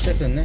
Set önüne.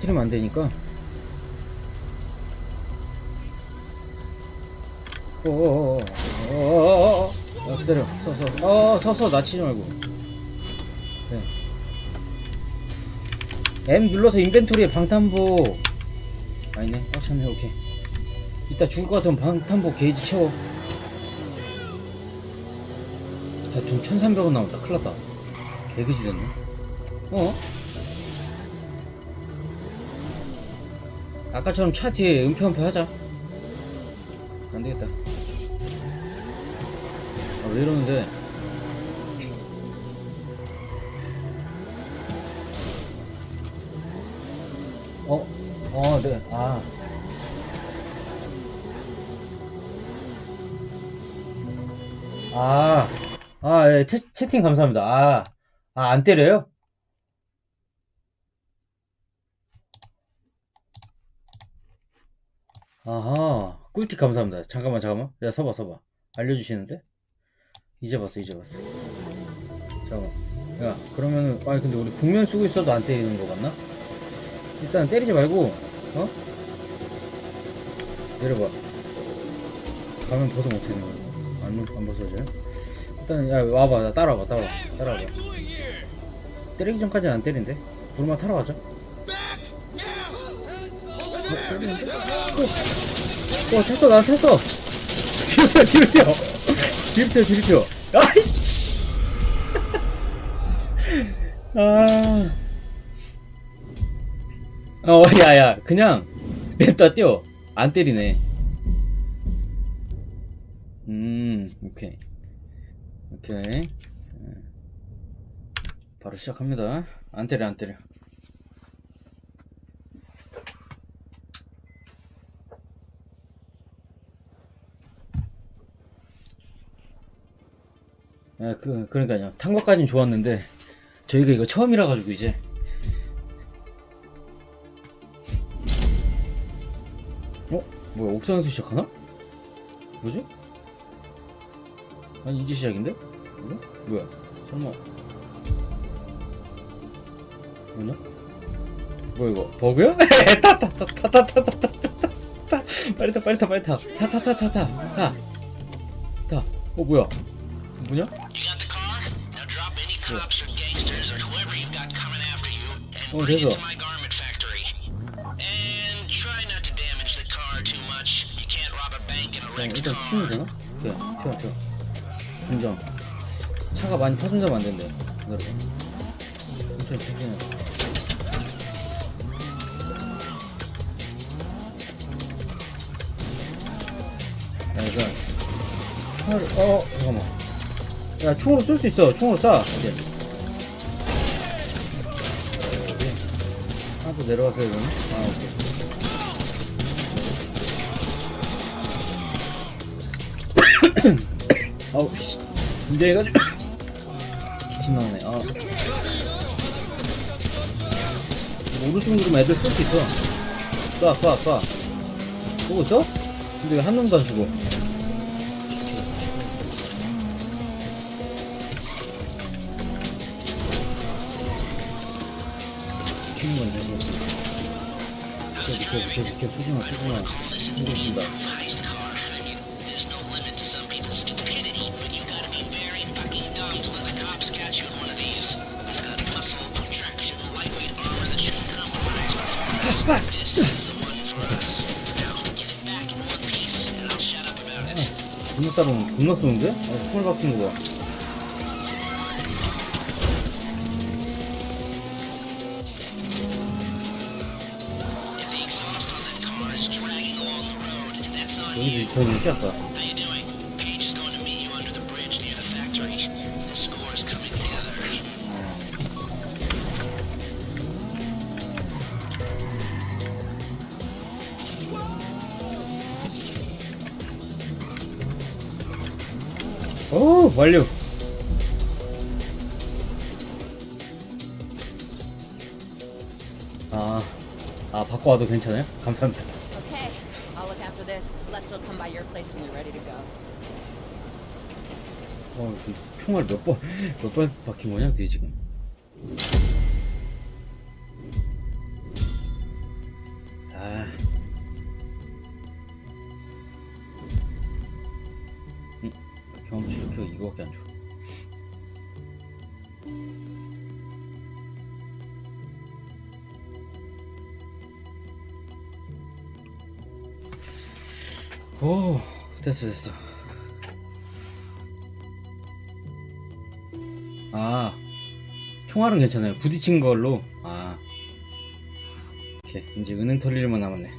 틀으면 안 되니까. 어어어어어 어어어어. 엎드려. 서서. 어, 어, 어, 어 서서. 낮추지 말고. 네. M 눌러서 인벤토리에 방탄복. 아니네. 꽉찼네. 아, 오케이. 이따 죽을 것 같으면 방탄복 게이지 채워. 아, 야돈 1300원 남았다. 큰일났다. 개그지 됐네. 어? 아까처럼 차 뒤에 은폐은폐 하자 안되겠다 아, 왜 이러는데 어? 어, 네, 아. 아, 아, 예, 채, 채팅 감사합니다. 아, 아, 안 때려요? 아하, 꿀팁 감사합니다. 잠깐만, 잠깐만. 야, 서봐, 서봐. 알려주시는데? 이제 봤어, 이제 봤어. 잠깐만. 야, 그러면은, 아니, 근데 우리 복면 쓰고 있어도 안 때리는 거 같나? 일단 때리지 말고, 어? 내려봐. 가면 벗어 못 되는 거야. 안, 안 벗어져요? 일단, 야, 와봐. 나 따라와봐, 따라와. 따라와봐. 때리기 전까지는 안 때린대. 부르마 타러 가자. 어, 때리는데? 어, 탔어, 난 탔어! 뒤로 뛰어, 뒤로 뛰어! 뒤로 뛰어, 뒤로 뛰어! 아이씨! 아. 어, 야, 야, 그냥, 냅다 뛰어. 안 때리네. 음, 오케이. 오케이. 바로 시작합니다. 안 때려, 안 때려. 아, 그, 그러니까요. 탄 것까진 좋았는데, 저희가 이거 처음이라 가지고 이제. 어? 뭐야, 옥상에서 시작하나? 뭐지? 아니, 이게 시작인데? 뭐야? 뭐야? 설마. 뭐냐? 뭐야, 이거? 버그야? 타, 타, 타, 타, 타, 타, 타, 타, 타, 타. 빨리 타, 빨리 타, 빨리 타. 타, 타, 타, 타, 타. 타. 타. 어, 뭐야? 뭐냐? Oh, 어 됐어 어, 일단 튀면 되나? 네, 튀어 튀어. 인정. 차가 많이 터진다면 안 된대. 그래. 일단 튀면. 나이스 차를 어 잠깐만. 야, 총으로 쏠 수 있어. 총으로 쏴. 이제. 여기. 하나 더 내려가서 이거는? 아, 오케이. 아우 씨 이제 해가지고 기침 나오네 아 오른쪽 누르면 애들 쏠 수 있어 쏴 쏴쏴 보고 있어? 근데 왜 한 놈도 안 죽어 거야, 내 거지. 계속, 계속, 계속, 계속, 푸지마, 푸지마. 힘들다. 아, 겁나 보면 겁나 쓰는데? 아, 총을 박힌 거야. Is coming together. 오 완료 아, 아 바꿔 와도 괜찮아요? 감사합니다 will come by your place when you're ready to go. 어, 총알 몇 번, 몇 번 박힌 거냐, 뒤에 지금. 아. 음, 경험치 이렇게 이거밖에 안 줘. 오, 됐어, 됐어. 아, 총알은 괜찮아요. 부딪힌 걸로. 아. 오케이. 이제 은행 털릴 일만 남았네.